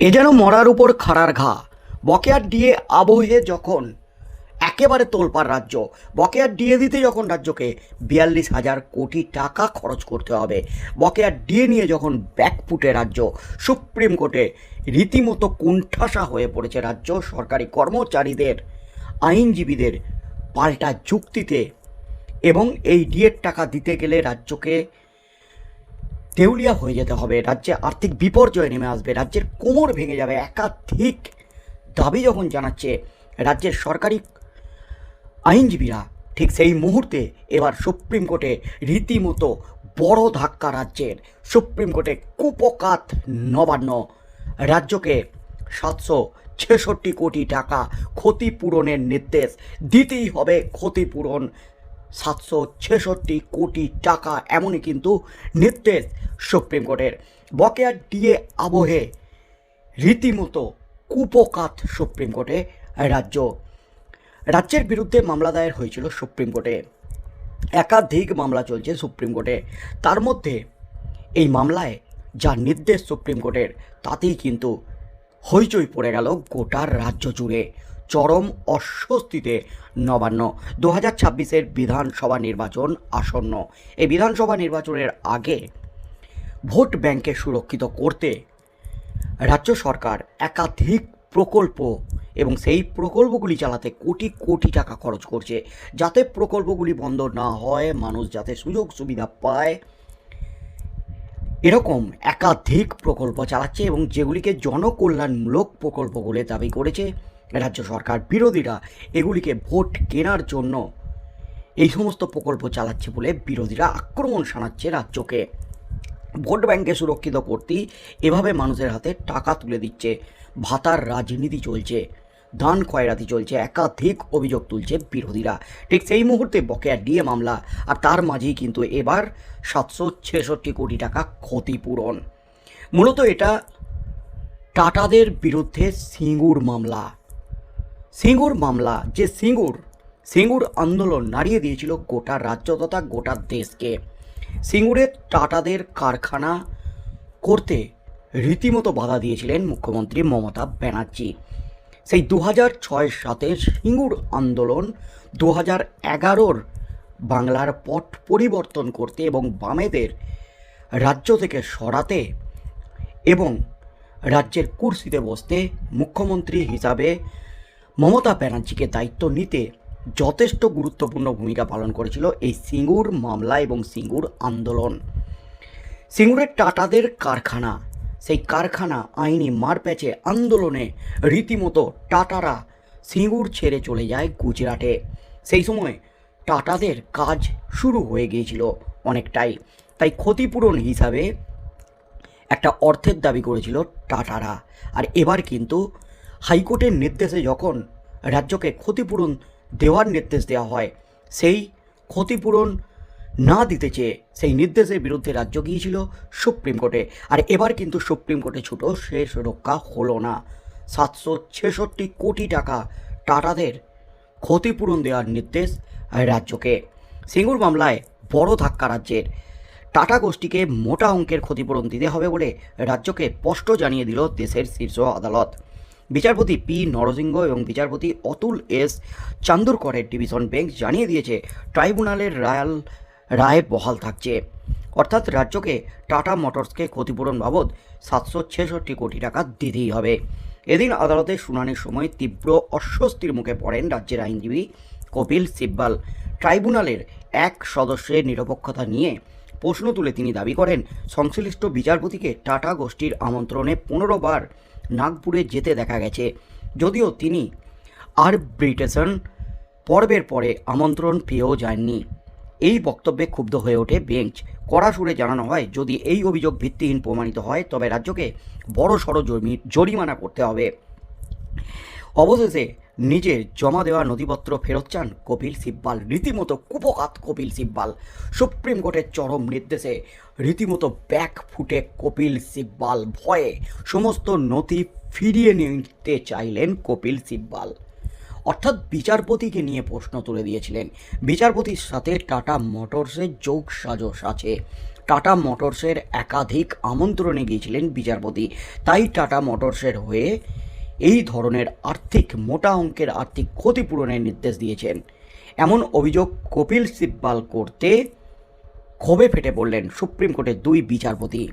এ যেন মরার উপর খাড়ার ঘা। বকেয়ার ডিএ আবহে যখন একেবারে তোলপার রাজ্য। বকেয়ার ডিএ দিতে যখন রাজ্যকে বিয়াল্লিশ হাজার কোটি টাকা খরচ করতে হবে। বকেয়ার ডিএ নিয়ে যখন ব্যাকফুটে রাজ্য, সুপ্রিম কোর্টে রীতিমতো কুণ্ঠাসা হয়ে পড়েছে রাজ্য সরকারি কর্মচারীদের, আইনজীবীদের পাল্টা যুক্তিতে। এবং এই ডিএর টাকা দিতে গেলে রাজ্যকে দেউলিয়া হয়ে যেতে হবে। রাজ্যে আর্থিক বিপর্যয় নেমে আসবে। রাজ্যের কোমর ভেঙে যাবে একাধিক দাবি যখন জানাচ্ছে রাজ্যের সরকারি আইনজীবীরা, ঠিক সেই মুহূর্তে এবার সুপ্রিম কোর্টে রীতিমতো বড় ধাক্কা রাজ্যের। সুপ্রিম কোর্টে কুপকাত নবান্ন। রাজ্যকে সাতশো ছেষট্টি কোটি টাকা ক্ষতিপূরণের নির্দেশ দিতেই হবে ক্ষতিপূরণ সাতশো ছেষট্টি কোটি টাকা, এমনই কিন্তু নির্দেশ সুপ্রিম কোর্টের। বকেয়া ডিএ আবহে রীতিমতো কুপকাত সুপ্রিম কোর্টে রাজ্য। রাজ্যের বিরুদ্ধে মামলা দায়ের হয়েছিল সুপ্রিম কোর্টে। একাধিক মামলা চলছে সুপ্রিম কোর্টে। তার মধ্যে এই মামলায় যা নির্দেশ সুপ্রিম কোর্টের, তাতেই কিন্তু হইচই পড়ে গেল গোটার রাজ্য জুড়ে। চরম অস্বস্তিতে নবান্ন। দু হাজার ছাব্বিশের বিধানসভা নির্বাচন আসন্ন। এই বিধানসভা নির্বাচনের আগে ভোট ব্যাংকে সুরক্ষিত করতে রাজ্য সরকার একাধিক প্রকল্প এবং সেই প্রকল্পগুলি চালাতে কোটি কোটি টাকা খরচ করছে। যাতে প্রকল্পগুলি বন্ধ না হয়, মানুষ যাতে সুযোগ সুবিধা পায়, এরকম একাধিক প্রকল্প চালাচ্ছে এবং যেগুলিকে জনকল্যাণমূলক প্রকল্প বলে দাবি করেছে। রাজ্য সরকার বিরোধীরা এগুলিকে ভোট কেনার জন্য এই সমস্ত প্রকল্প চালাচ্ছে বলে বিরোধীরা আক্রমণ শানাচ্ছে রাজ্যকে। ভোট ব্যাংকে সুরক্ষিত করতেই এভাবে মানুষের হাতে টাকা তুলে দিচ্ছে। ভাতার রাজনীতি চলছে, ধান খয়রাতি চলছে, একাধিক অভিযোগ তুলছে বিরোধীরা। ঠিক সেই মুহূর্তে বকেয়া ডিএ মামলা, আর তার মাঝেই কিন্তু এবার সাতশো ছেষট্টি কোটি টাকা ক্ষতিপূরণ। মূলত এটা টাটাদের বিরুদ্ধে সিঙ্গুর মামলা। সিঙ্গুর মামলা, যে সিঙ্গুর সিঙ্গুর আন্দোলন নাড়িয়ে দিয়েছিল গোটা রাজ্য তথা গোটা দেশকে। সিঙ্গুরের টাটাদের কারখানা করতে রীতিমতো বাধা দিয়েছিলেন মুখ্যমন্ত্রী মমতা ব্যানার্জি। সেই দু হাজার ছয় সাতের সিঙ্গুর আন্দোলন দু হাজার এগারোর বাংলার পট পরিবর্তন করতে এবং বামেদের রাজ্য থেকে সরাতে এবং রাজ্যের কুর্সিতে বসতে মুখ্যমন্ত্রী হিসাবে মমতা ব্যানার্জিকে দায়িত্ব নিতে যথেষ্ট গুরুত্বপূর্ণ ভূমিকা পালন করেছিল এই সিঙ্গুর মামলা এবং সিঙ্গুর আন্দোলন। সিঙ্গুরের টাটাদের কারখানা, সেই কারখানা আইনি মারপ্যাচে আন্দোলনে রীতিমতো টাটারা সিঙ্গুর ছেড়ে চলে যায় গুজরাটে। সেই সময় টাটাদের কাজ শুরু হয়ে গিয়েছিল অনেকটাই। তাই ক্ষতিপূরণ হিসাবে একটা অর্থের দাবি করেছিল টাটারা। আর এবার কিন্তু হাইকোর্টের নির্দেশে যখন রাজ্যকে ক্ষতিপূরণ দেওয়ার নির্দেশ দেওয়া হয়, সেই ক্ষতিপূরণ না দিতে চেয়ে সেই নির্দেশের বিরুদ্ধে রাজ্য গিয়েছিল সুপ্রিম কোর্টে। আর এবার কিন্তু সুপ্রিম কোর্টে ছুটো শেষ রক্ষা হলো না। সাতশো ছেষট্টি কোটি টাকা টাটাদের ক্ষতিপূরণ দেওয়ার নির্দেশ রাজ্যকে। সিঙ্গুর মামলায় বড় ধাক্কা রাজ্যের। টাটা গোষ্ঠীকে মোটা অঙ্কের ক্ষতিপূরণ দিতে হবে বলে রাজ্যকে স্পষ্ট জানিয়ে দিল দেশের শীর্ষ আদালত। বিচারপতি পি নরসিংহ এবং বিচারপতি অতুল এস চান্দুরকরের ডিভিশন বেঞ্চ জানিয়ে দিয়েছে ট্রাইব্যুনালের রায়াল রায় বহাল থাকছে। অর্থাৎ রাজ্যকে টাটা মোটরসকে ক্ষতিপূরণ বাবদ সাতশো ছেষট্টি কোটি টাকা দিতেই হবে। এদিন আদালতে শুনানির সময় তীব্র অস্বস্তির মুখে পড়েন রাজ্যের আইনজীবী কপিল সিব্বাল। ট্রাইব্যুনালের এক সদস্যের নিরপেক্ষতা নিয়ে প্রশ্ন তুলে তিনি দাবি করেন, সংশ্লিষ্ট বিচারপতিকে টাটা গোষ্ঠীর আমন্ত্রণে পনেরো বার নাগপুরে যেতে দেখা গেছে। যদিও তিনি আর ব্রিটেশন পর্বের পরে আমন্ত্রণ পেয়েও যাননি। এই বক্তব্যে ক্ষুব্ধ হয়ে ওঠে বেঞ্চ। কড়া সুরে জানানো হয়, যদি এই অভিযোগ ভিত্তিহীন প্রমাণিত হয়, তবে রাজ্যকে বড় সড়ো জরিমানা করতে হবে। অবশেষে নিজের জমা দেওয়া নথিপত্র ফেরত চান কপিল সিব্বাল। রীতিমতো কুপকাত কপিল সিব্বাল। সুপ্রিম কোর্টের চরম নির্দেশে রীতিমতো ব্যাক ফুটে কপিল সিব্বাল ভয়ে। সমস্ত নথি ফিরিয়ে নিতে চাইলেন কপিল সিব্বাল। অর্থাৎ বিচারপতিকে নিয়ে প্রশ্ন তুলে দিয়েছিলেন। বিচারপতির সাথে টাটা মোটরসের যোগ সাজস আছে। টাটা মোটরসের একাধিক আমন্ত্রণে গিয়েছিলেন বিচারপতি। তাই টাটা মোটরসের হয়ে এই ধরনের আর্থিক মোটা অঙ্কের আর্থিক ক্ষতিপূরণের নির্দেশ দিয়েছেন। এমন অভিযোগ কপিল সিব্বাল করতে ক্ষোভে ফেটে পড়লেন সুপ্রিম কোর্টের দুই বিচারপতি।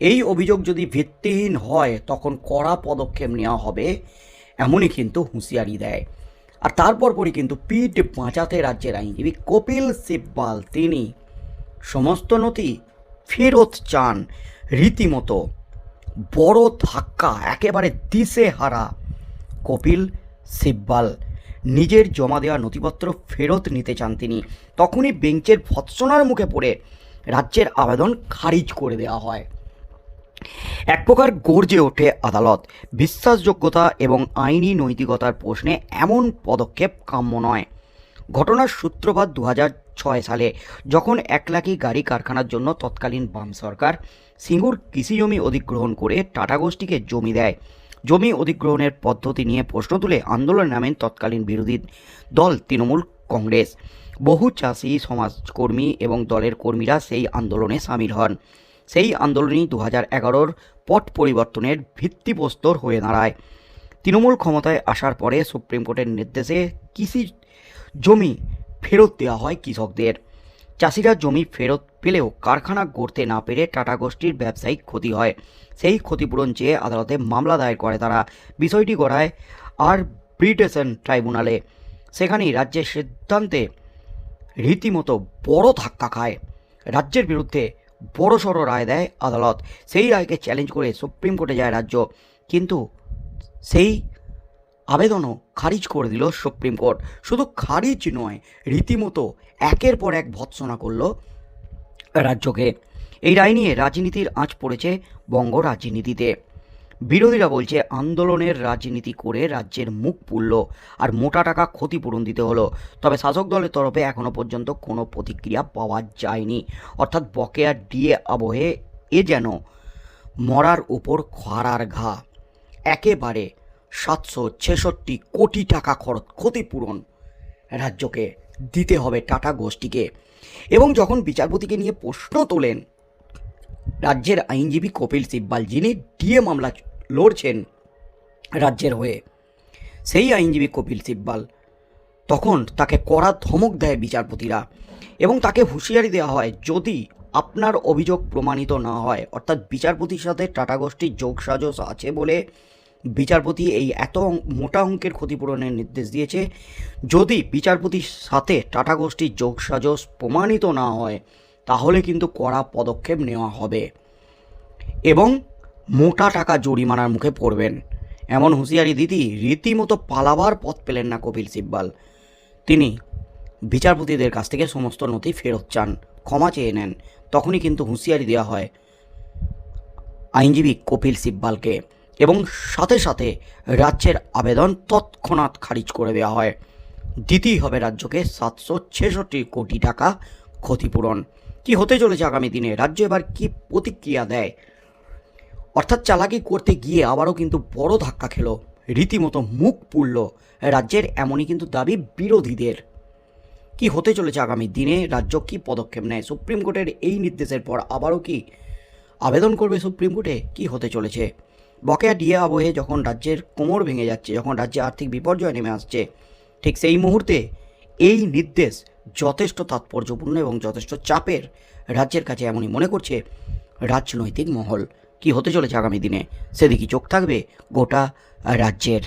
এই অভিযোগ যদি ভিত্তিহীন হয়, তখন কড়া পদক্ষেপ নেওয়া হবে, এমনই কিন্তু হুঁশিয়ারি দেয়। আর তারপর পরই কিন্তু পিঠ বাঁচাতে রাজ্যের আইনজীবী কপিল সিব্বাল, তিনি সমস্ত নথি ফেরত চান রীতিমতো। বড় ধাক্কা, একেবারে দিশে হারা। কপিল সিব্বাল নিজের জমা দেওয়া নথিপত্র ফেরত নিতে চান তিনি। তখনই বেঞ্চের ভৎসনার মুখে পড়ে রাজ্যের আবেদন খারিজ করে দেওয়া হয়। এক প্রকার গর্জে ওঠে আদালত। বিশ্বাসযোগ্যতা এবং আইনি নৈতিকতার প্রশ্নে এমন পদক্ষেপ কাম্য নয়। ঘটনার সূত্রপাত দু সালে, যখন এক একলাকি গাড়ি কারখানার জন্য তৎকালীন বাম সরকার সিঙ্গুর কৃষি জমি অধিগ্রহণ করে টাটা গোষ্ঠীকে জমি দেয়। জমি অধিগ্রহণের পদ্ধতি নিয়ে প্রশ্ন তুলে আন্দোলন নামেন তৎকালীন বিরোধী দল তৃণমূল কংগ্রেস। বহু চাষি, সমাজকর্মী এবং দলের কর্মীরা সেই আন্দোলনে সামিল হন। সেই আন্দোলনই দু হাজার এগারোর পট পরিবর্তনের ভিত্তিপ্রস্তর হয়ে দাঁড়ায়। তৃণমূল ক্ষমতায় আসার পরে সুপ্রিম কোর্টের নির্দেশে কৃষি জমি ফেরত দেওয়া হয় কৃষকদের। চাষিরা জমি ফেরত পেলেও কারখানা গড়তে না পেরে টাটা গোষ্ঠীর ব্যবসায়িক ক্ষতি হয়। সেই ক্ষতিপূরণ চেয়ে আদালতে মামলা দায়ের করে তারা। বিষয়টি গড়ায় আর ব্রিটেশন ট্রাইব্যুনালে। সেখানেই রাজ্যের সিদ্ধান্তে রীতিমতো বড় ধাক্কা খায়। রাজ্যের বিরুদ্ধে বড়সড় রায় দেয় আদালত। সেই রায়কে চ্যালেঞ্জ করে সুপ্রিম কোর্টে যায় রাজ্য। কিন্তু সেই আবেদনও খারিজ করে দিল সুপ্রিম কোর্ট। শুধু খারিজ নয়, রীতিমতো একের পর এক ভৎসনা করল রাজ্যকে। এই রায় নিয়ে রাজনীতির আঁচ পড়েছে বঙ্গ রাজনীতিতে। বিরোধীরা বলছে, আন্দোলনের রাজনীতি করে রাজ্যের মুখ পুড়ল আর মোটা টাকা ক্ষতিপূরণ দিতে হলো। তবে শাসক দলের তরফে এখনও পর্যন্ত কোনো প্রতিক্রিয়া পাওয়া যায়নি। অর্থাৎ বকেয়া ডিএ আবহে এ যেন মরার উপর খরার ঘা। একেবারে সাতশো ছেষট্টি কোটি টাকা খরচ ক্ষতিপূরণ। রাজ্যকে দিতে হবে টাটা গোষ্ঠীকে। এবং যখন বিচারপতিকে নিয়ে প্রশ্ন তোলেন, রাজ্যের আইনজীবী কপিল সিব্বাল যিনি ডিএ মামলা লড়ছেন রাজ্যের হয়ে, সেই আইনজীবী কপিল সিব্বাল তখন তাকে কড়া ধমক দেয় বিচারপতিরা এবং তাকে হুঁশিয়ারি দেওয়া হয়, যদি আপনার অভিযোগ প্রমাণিত না হয়, অর্থাৎ বিচারপতির সাথে টাটা গোষ্ঠীর যোগসাজস আছে বলে বিচারপতি এই এত মোটা অঙ্কের ক্ষতিপূরণের নির্দেশ দিয়েছে। যদি বিচারপতির সাথে টাটা গোষ্ঠীর যোগসাজস প্রমাণিত না হয়, তাহলে কিন্তু কড়া পদক্ষেপ নেওয়া হবে এবং মোটা টাকা জরিমানার মুখে পড়বেন। এমন হুঁশিয়ারি দিদি রীতিমতো পালাবার পথ পেলেন না কপিল সিব্বাল। তিনি বিচারপতিদের কাছ থেকে সমস্ত নথি ফেরত চান, ক্ষমা চেয়ে নেন। তখনই কিন্তু হুঁশিয়ারি দেওয়া হয় আইনজীবী কপিল সিব্বালকে। এবং সাথে সাথে রাজ্যের আবেদন তৎক্ষণাৎ খারিজ করে দেওয়া হয়। দিতেই হবে রাজ্যকে সাতশো ছেষট্টি কোটি টাকা ক্ষতিপূরণ। কি হতে চলেছে আগামী দিনে? রাজ্য এবার কি প্রতিক্রিয়া দেয়? অর্থাৎ চালাকি করতে গিয়ে আবারও কিন্তু বড় ধাক্কা খেলো। রীতিমতো মুখ পুড়ল রাজ্যের এমনই কিন্তু দাবি বিরোধীদের। কি হতে চলেছে আগামী দিনে? রাজ্য কি পদক্ষেপ নেয়? সুপ্রিম কোর্টের এই নির্দেশের পর আবারও কি আবেদন করবে সুপ্রিম কোর্টে? কি হতে চলেছে? বকেয়া ডিএ আবহে যখন রাজ্যের কোমর ভেঙে যাচ্ছে, যখন রাজ্যে আর্থিক বিপর্যয় নেমে আসছে, ঠিক সেই মুহূর্তে এই নির্দেশ যথেষ্ট তাৎপর্যপূর্ণ এবং যথেষ্ট চাপের রাজ্যের কাছে এমনই মনে করছে রাজনৈতিক মহল। কি হতে চলেছে আগামী দিনে? সেদিকে চোখ থাকবে গোটা রাজ্যের।